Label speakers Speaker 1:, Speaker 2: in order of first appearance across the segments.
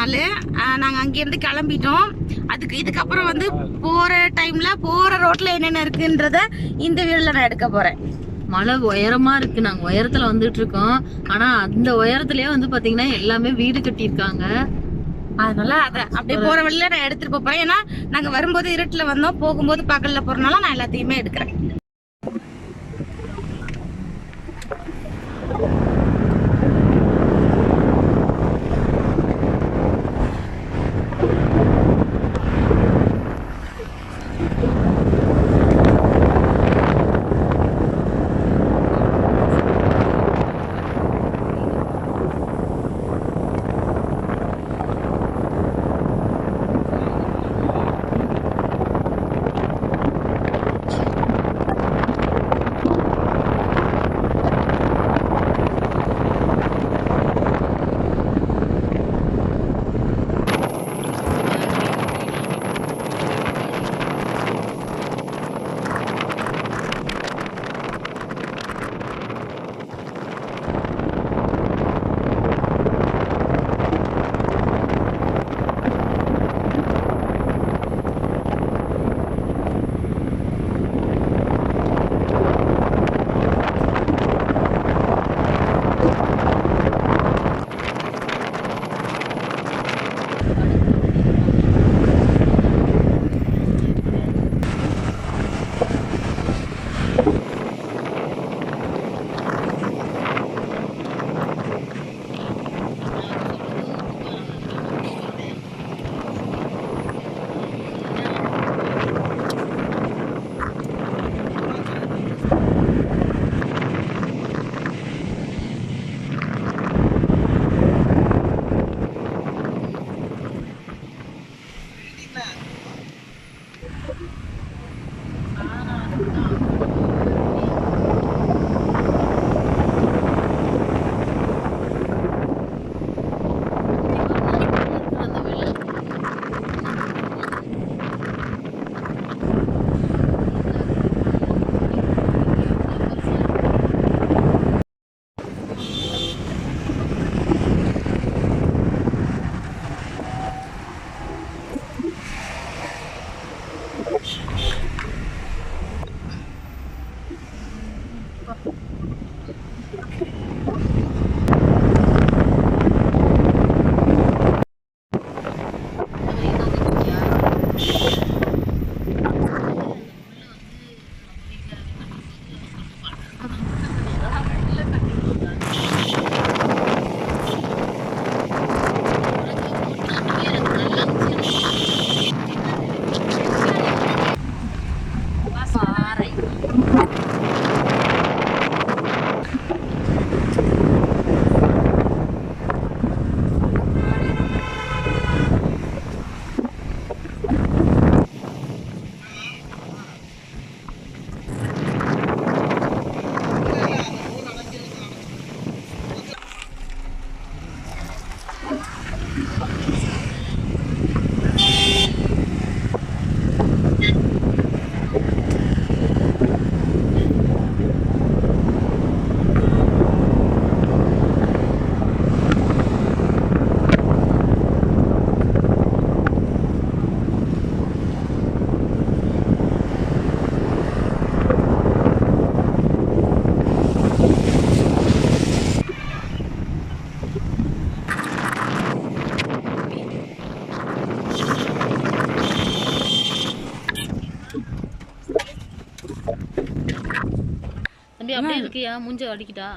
Speaker 1: நாள் நாங்கள் அங்கேருந்து கிளம்பிட்டோம். அதுக்கு இதுக்கப்புறம் வந்து போகிற டைமில் போகிற ரோட்டில் என்னென்ன இருக்குன்றத இந்த வீடியோவில் நான் எடுக்க போகிறேன்
Speaker 2: மலை உயரமா இருக்கு. நாங்க உயரத்துல வந்துட்டு இருக்கோம். ஆனா அந்த உயரத்திலேயே வந்து பாத்தீங்கன்னா எல்லாமே வீடு கட்டியிருக்காங்க.
Speaker 1: அதனால அதை அப்படியே போகிற வழியில நான் எடுத்துகிட்டு போகிறேன் ஏன்னா நாங்கள் வரும்போது இருட்டில் வந்தோம். போகும்போது பகலில் போகிறனால நான் எல்லாத்தையுமே எடுக்கிறேன்.
Speaker 2: இருக்கியா? மூஞ்ச அடிக்கிட்டா?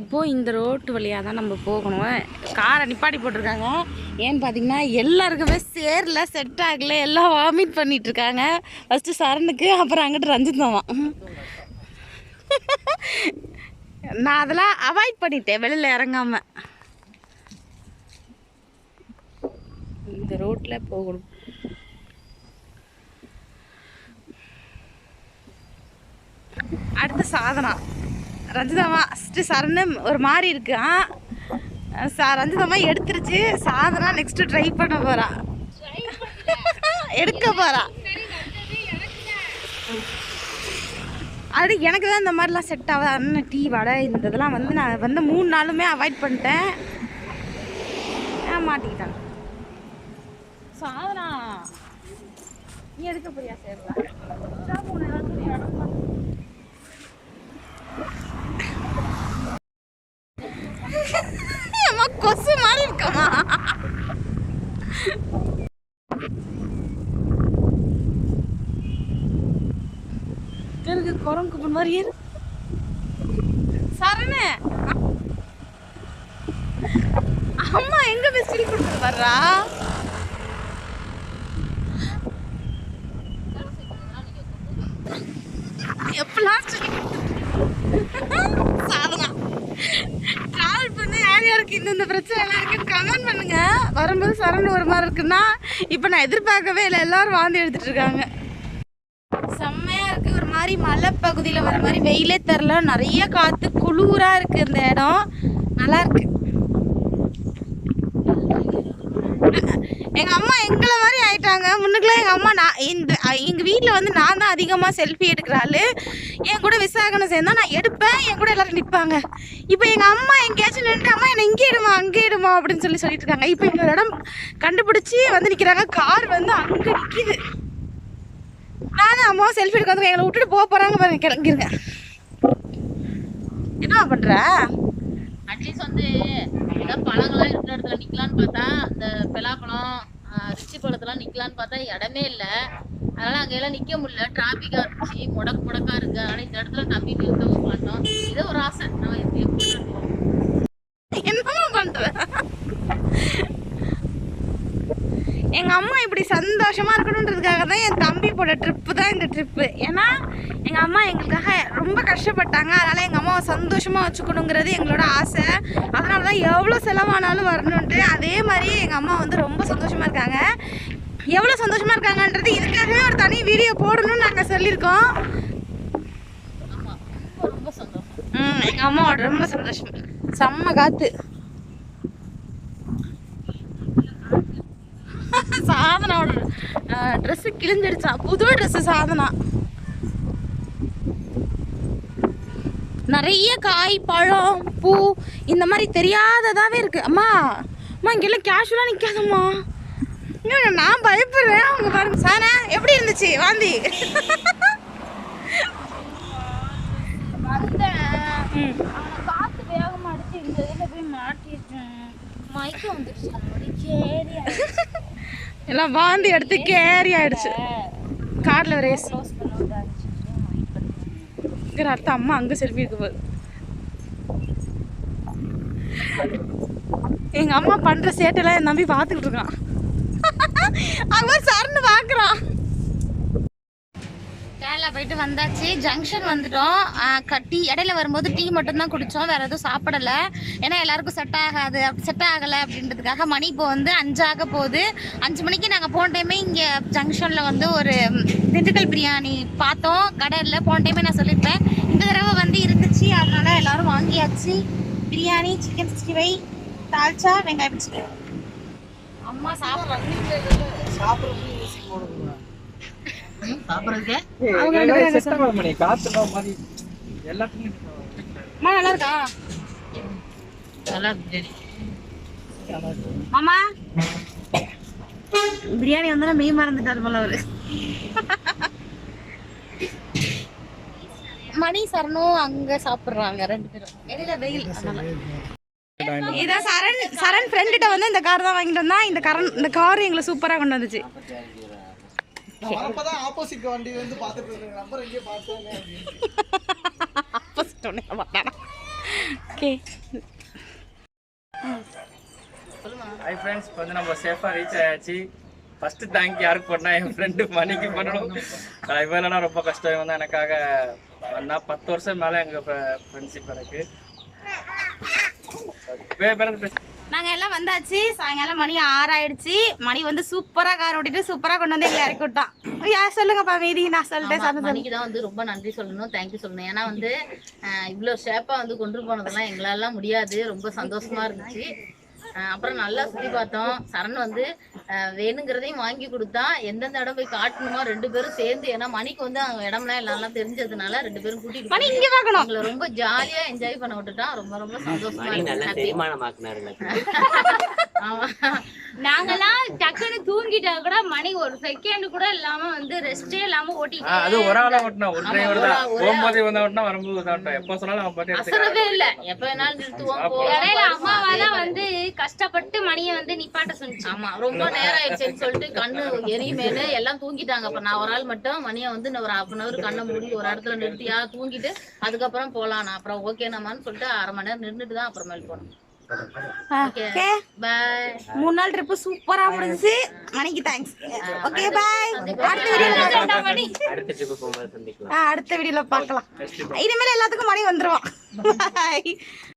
Speaker 1: இப்போ இந்த ரோட்டு வழியாக தான் நம்ம போகணும். காரை நிப்பாட்டி போட்டிருக்காங்க. ஏன்னு பார்த்தீங்கன்னா எல்லாருக்குமே சேரில் செட் ஆகல எல்லாம் வாமிட் பண்ணிட்டு இருக்காங்க. ஃபஸ்ட்டு சரணுக்கு அப்புறம் அங்கிட்டு ரஞ்சித் மாமா. நான் அதெல்லாம் அவாய்ட் பண்ணிட்டேன் வெளியில் இறங்காம. இந்த ரோட்டில் போகணும் அடுத்து சாதனா. ரஞ்சிதாமா ஃபஸ்ட்டு சரணு ஒரு மாதிரி இருக்கான் சா ரஞ்சிதாமா எடுத்துருச்சு. சாதனா நெக்ஸ்ட்டு ட்ரை பண்ண போகிறா எடுக்க போகிறா அது எனக்கு தான் இந்த மாதிரிலாம் செட் ஆகாது அண்ணன் டீ வடை இந்த இதெல்லாம் வந்து நான் வந்து மூணு நாளுமே அவாய்ட் பண்ணிட்டேன். ஏன் மாட்டிக்கிட்டாங்க. சாதனா நீ எடுக்க போறியா சேர்ல அம்மா கொசு மாதிரி இருக்கம்மா இருக்கு குரங்கு குப்பன் மாதிரி இரு சரணு அம்மா எங்க பெஸ்டி கொடுத்து வர்றா? எப்பெல்லாம் சொல்லி சாதனா டிராவல் ஜாலியாக இருக்குது இந்த இந்தந்த பிரச்சனை இருக்குன்னு கமெண்ட் பண்ணுங்க. வரும்போது சரண் ஒரு மாதிரி இருக்குன்னா இப்போ நான் எதிர்பார்க்கவே இல்லை. எல்லாரும் வாந்தி எடுத்துட்டு இருக்காங்க. செம்மையாக இருக்குது ஒரு மாதிரி மலைப்பகுதியில் வர மாதிரி வெயிலே தெரில. நிறைய காற்று குளூராக இருக்குது இந்த இடம். நல்லா எங்கள் அம்மா எங்களை மாதிரி ஆயிட்டாங்க. முன்னுக்குலாம் எங்கள் அம்மா நான் இந்த எங்கள் வீட்டில் வந்து நான் தான் அதிகமாக செல்ஃபி எடுக்கிறாள் என் கூட விசாகனம் சேர்ந்தா நான் எடுப்பேன். என் கூட எல்லோரும் நிற்பாங்க இப்போ எங்கள் அம்மா எங்கேயாச்சும் நின்று அம்மா என்னை இங்கே இடுமா அங்கே இடுமா அப்படின்னு சொல்லி சொல்லிட்டு இருக்காங்க. இப்போ இன்னொரு இடம் கண்டுபிடிச்சி வந்து நிற்கிறாங்க கார் வந்து அங்கே நிற்கிது நானும் அம்மாவும் செல்ஃபி எடுக்க வந்து எங்களை விட்டுட்டு போக போகிறாங்க பாருங்க. கிளம்பிருங்க என்ன பண்ணுற
Speaker 2: அட்லீஸ்ட் வந்து ஏதாவது பழங்கள்லாம் இருக்கிற இடத்துல நிற்கலான்னு பார்த்தா இந்த பலாப்பழம் ரிச்சி பழத்தெல்லாம் நிக்கலாம்னு பார்த்தா இடமே இல்லை. அதனால அங்கெல்லாம் நிக்க முடியல. டிராபிக்கா இருந்துச்சு. முடக்கு முடக்கா இருக்கு. அதனால இந்த இடத்துல தம்பி நிறுத்தவும் மாட்டோம் இது ஒரு ஆசை. நம்ம எப்படி எப்படி நடத்துவோம்.
Speaker 1: என்னமா பண்ற எங்க அம்மா இப்படி சந்தோஷமா இருக்கணுன்றதுக்காக தான் என் தம்பி போட ட்ரிப்பு தான் இந்த ட்ரிப்பு ஏன்னா எங்க அம்மா எங்களுக்காக ரொம்ப கஷ்டப்பட்டாங்க. அதனால எங்க அம்மாவை சந்தோஷமா வச்சுக்கணுங்கிறது எங்களோட ஆசை. அதனால தான் எவ்வளோ செலவானாலும் வரணுன்ட்டு அதே மாதிரி எங்க அம்மா வந்து ரொம்ப சந்தோஷமா இருக்காங்க. எவ்வளோ சந்தோஷமா இருக்காங்கன்றது இதுக்காகவே ஒரு தனி வீடியோ போடணும்னு நாங்கள் சொல்லியிருக்கோம். எங்கள் அம்மாவோட ரொம்ப சந்தோஷம். செம்ம காத்து. சாதனாவோட ட்ரெஸ்ஸு கிழிஞ்சிடுச்சா புது ட்ரெஸ்ஸு சாதனா. நிறைய காய் பழம் பூ இந்த மாதிரி தெரியாததாவே இருக்கு. அம்மா அம்மா இங்கெல்லாம் கேஷுவலாக நிற்காதம்மா ஐயோ, நான் பயப்படுறேன். அவங்க பாருங்க. சானா எப்படி இருந்துச்சு? வாந்தி. ம்.
Speaker 3: காத்து வேகமா அடிச்சு இந்த இதுல போய் மாட்டிட்டேன். மயக்கம் கேரி
Speaker 1: எல்லாம் வாந்தி எடுத்து கேரி ஆயிடுச்சு. கார்ல ரேஸ்
Speaker 3: க்ளோஸ்
Speaker 1: இருக்கிற அம்மா அங்க செல்ஃபி எடுக்க போகுது எங்க அம்மா பண்ற சேட்டெல்லாம் என் நம்பி பார்த்துக்கிட்டு இருக்கான். அவன் சரண்டு பார்க்குறான். போயிட்டு வந்தாச்சு. ஜங்ஷன் வந்துட்டோம். க- டீ இடையில வரும்போது டீ மட்டும்தான் குடித்தோம் வேற எதுவும் சாப்பிடல. ஏன்னா எல்லாருக்கும் செட் ஆகாது. செட் ஆகலை அப்படின்றதுக்காக மணி இப்போ வந்து அஞ்சாக போகுது. அஞ்சு மணிக்கு நாங்கள் போன டைமே இங்கே ஜங்ஷனில் வந்து ஒரு திண்டுக்கல் பிரியாணி பார்த்தோம். கடை இல்லை போன டைமே நான் சொல்லியிருப்பேன். இந்த தடவை வந்து இருந்துச்சு. அதனால எல்லாரும் வாங்கியாச்சு. Biryani chicken sixty five dalcha வெங்காயம் பச்சடி. அம்மா சாப்பிட்றாங்க
Speaker 2: சாப்பிட்றதுக்கே?
Speaker 1: அவங்க ரெண்டு பேரும் என்ன
Speaker 4: செட் பண்ணி காத்துல மாதிரி எல்லாத்துக்கும்
Speaker 1: அம்மா நல்லா இருக்கா?
Speaker 2: நல்லா இருக்கு பிரியாணி
Speaker 1: மாமா? பிரியாணி வந்தா மெய் மறந்துட்டாரு போல அவரு. மணி சரணும் அங்க சாப்பிடுறாங்க ரெண்டு பேரும். வெயில் இதான் சரண் சரண் ஃப்ரெண்டுகிட்ட வந்து இந்த கார் தான் வாங்கிட்டு வந்தா இந்த கரண் இந்த கார் எங்களை சூப்பரா கொண்டு வந்துச்சு.
Speaker 4: ஆப்போசிட் வண்டி வந்து பாத்துட்டு இருந்தேன். நம்பர் எங்கேயோ பார்த்தேன்
Speaker 1: ஆப்போசிட் ஒன்று ஓகே
Speaker 4: ஹாய் ஃப்ரெண்ட்ஸ் இப்போ வந்து நம்ம சேஃபாக ரீச் ஆயாச்சு. ஃபர்ஸ்ட் தேங்க் யாருக்கு பண்ணா என் ஃப்ரெண்டு மணிக்கு பண்ணணும். இவெல்லாம் ரொம்ப கஷ்டம். தான் எனக்காக பண்ணா பத்து வருஷம் மேலே எங்கள் ஃப்ரெண்ட்ஷிப் எனக்கு. வேறு பேர்
Speaker 1: நாங்க எல்லாம் வந்தாச்சு. சாயங்காலம் மணி ஆறாயிடுச்சு. மணி வந்து சூப்பரா கார் ஓட்டிட்டு சூப்பரா கொண்டு வந்து எங்களை இறக்கி விட்டான் யார் சொல்லுங்கப்பா மீதி. நான் சொல்லிட்டேன்.
Speaker 2: மணிக்கு தான் வந்து ரொம்ப நன்றி சொல்லணும். தேங்க்யூ சொல்லணும். ஏன்னா வந்து இவ்வளோ ஷேப்பா வந்து கொண்டு போனதெல்லாம் எங்களால முடியாது. ரொம்ப சந்தோஷமா இருந்துச்சு. அப்புறம் நல்லா சுத்தி பார்த்தோம். சரண் வந்து வேணுங்கிறதையும் வாங்கி கொடுத்தா எந்தெந்த இடம் போய் காட்டணுமோ ரெண்டு பேரும் சேர்ந்து ஏன்னா மணிக்கு வந்து அவங்க இடம்லாம் எல்லாம் தெரிஞ்சதுனால ரெண்டு பேரும் கூட்டிட்டு
Speaker 1: மணி இங்க பார்க்கணும்.
Speaker 2: எங்களை ரொம்ப ஜாலியா என்ஜாய் பண்ண விட்டுட்டான் ரொம்ப ரொம்ப சந்தோஷமா
Speaker 5: நல்லா
Speaker 3: நாங்கெல்லாம் டக்குன்னு தூங்கிட்டா கூட மணி ஒரு செகண்ட் கூட இல்லாம வந்து ரெஸ்டே இல்லாம ஓட்டிட்டு
Speaker 4: அது ஒரு ஆளா ஓட்டினா ஒரு
Speaker 2: ஆமா,
Speaker 4: டிரைவர்
Speaker 2: ஒரு
Speaker 4: தான்.
Speaker 2: ஆள், ஒரே
Speaker 4: போகும்போது வந்தா ஓட்டினா வரும்போது வந்தா ஓட்டினா எப்போ சொன்னாலும் அவன் பாட்டு எடுத்துக்கலாம்
Speaker 2: அசரவே இல்ல. எப்ப வேணாலும் நிறுத்துவோம் போவோம்
Speaker 3: இடையில அம்மாவா தான் வந்து கஷ்டப்பட்டு மணியை வந்து நிப்பாட்ட சொன்னிச்சு
Speaker 2: ஆமா ரொம்ப ஆயிடுச்சுன்னு சொல்லிட்டு கண்ணு எரியுமேனு எல்லாம் தூங்கிட்டாங்க. அப்ப நான் ஒரு ஆள் மட்டும் மணியை வந்து நான் ஒரு ஹாஃப் அன் அவர் கண்ணை மூடி ஒரு இடத்துல நிறுத்தியா தூங்கிட்டு அதுக்கப்புறம் போலாம் நான் அப்புறம் ஓகே நம்மான்னு சொல்லிட்டு அரை மணி நேரம் நின்றுட்டு தான் அப்புறமேல் போனோம்.
Speaker 1: மூணு நாள் ட்ரிப்பு சூப்பரா முடிஞ்சுச்சு. மணிக்கு தேங்க்ஸ் ஓகே பாய் அடுத்த வீடியோல மணி
Speaker 5: அடுத்த ட்ரிப்பு போகும்போது சந்திக்கலாம்.
Speaker 1: ஆ, அடுத்த வீடியோல பார்க்கலாம். இனிமேல் எல்லாத்துக்கும் மணி வந்துருவான்.